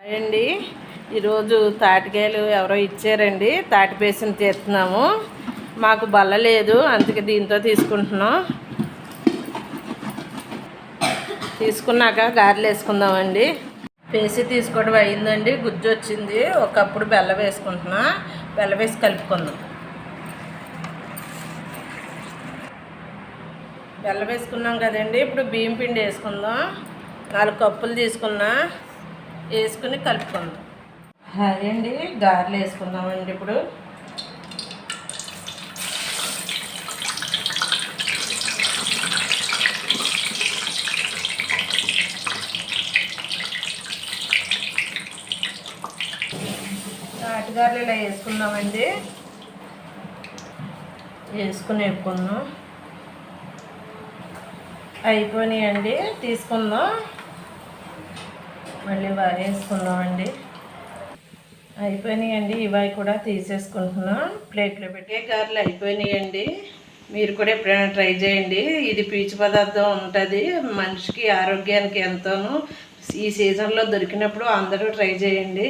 Hi అండి ఈరోజు తాటికాయలు ఎవరో ఇచ్చారండి. తాటి పేసిన తీస్తున్నాము. మాకు బల్ల లేదు అందుకే దీంతో తీసుకుంటున్నాం. తీసుకున్నాక గారెలు వేసుకుందామండి. పేసి తీసుకోవడం అయిందండి గుజ్జు వచ్చింది ఒకప్పుడు బెల్లం వేసుకుంటున్నా బెల్లం వేసి కలుపుకుందాం. బెల్లం వేసుకున్నాం కదండి ఇప్పుడు బియ్యం పిండి వేసుకుందాం. నాలుగు కప్పులు తీసుకున్నా. వేసుకుని కలుపుకుందాం. అదే అండి గారెలు వేసుకుందామండి ఇప్పుడు. తాటిగారులు ఇలా వేసుకుందామండి. వేసుకుని వేపుకుందాం. అయిపోయినాయండి తీసుకుందాం. మళ్ళీ బాగా వేసుకుందామండి అయిపోయినాయండి ఇవి కూడా తీసేసుకుంటున్నాం. ప్లేట్లో పెట్టే. గారెలు అయిపోయినాయండి? మీరు కూడా ఎప్పుడైనా ట్రై చేయండి. ఇది పీచు పదార్థం ఉంటుంది. మనిషికి ఆరోగ్యానికి ఎంతోనూ ఈ సీజన్లో దొరికినప్పుడు అందరూ ట్రై చేయండి.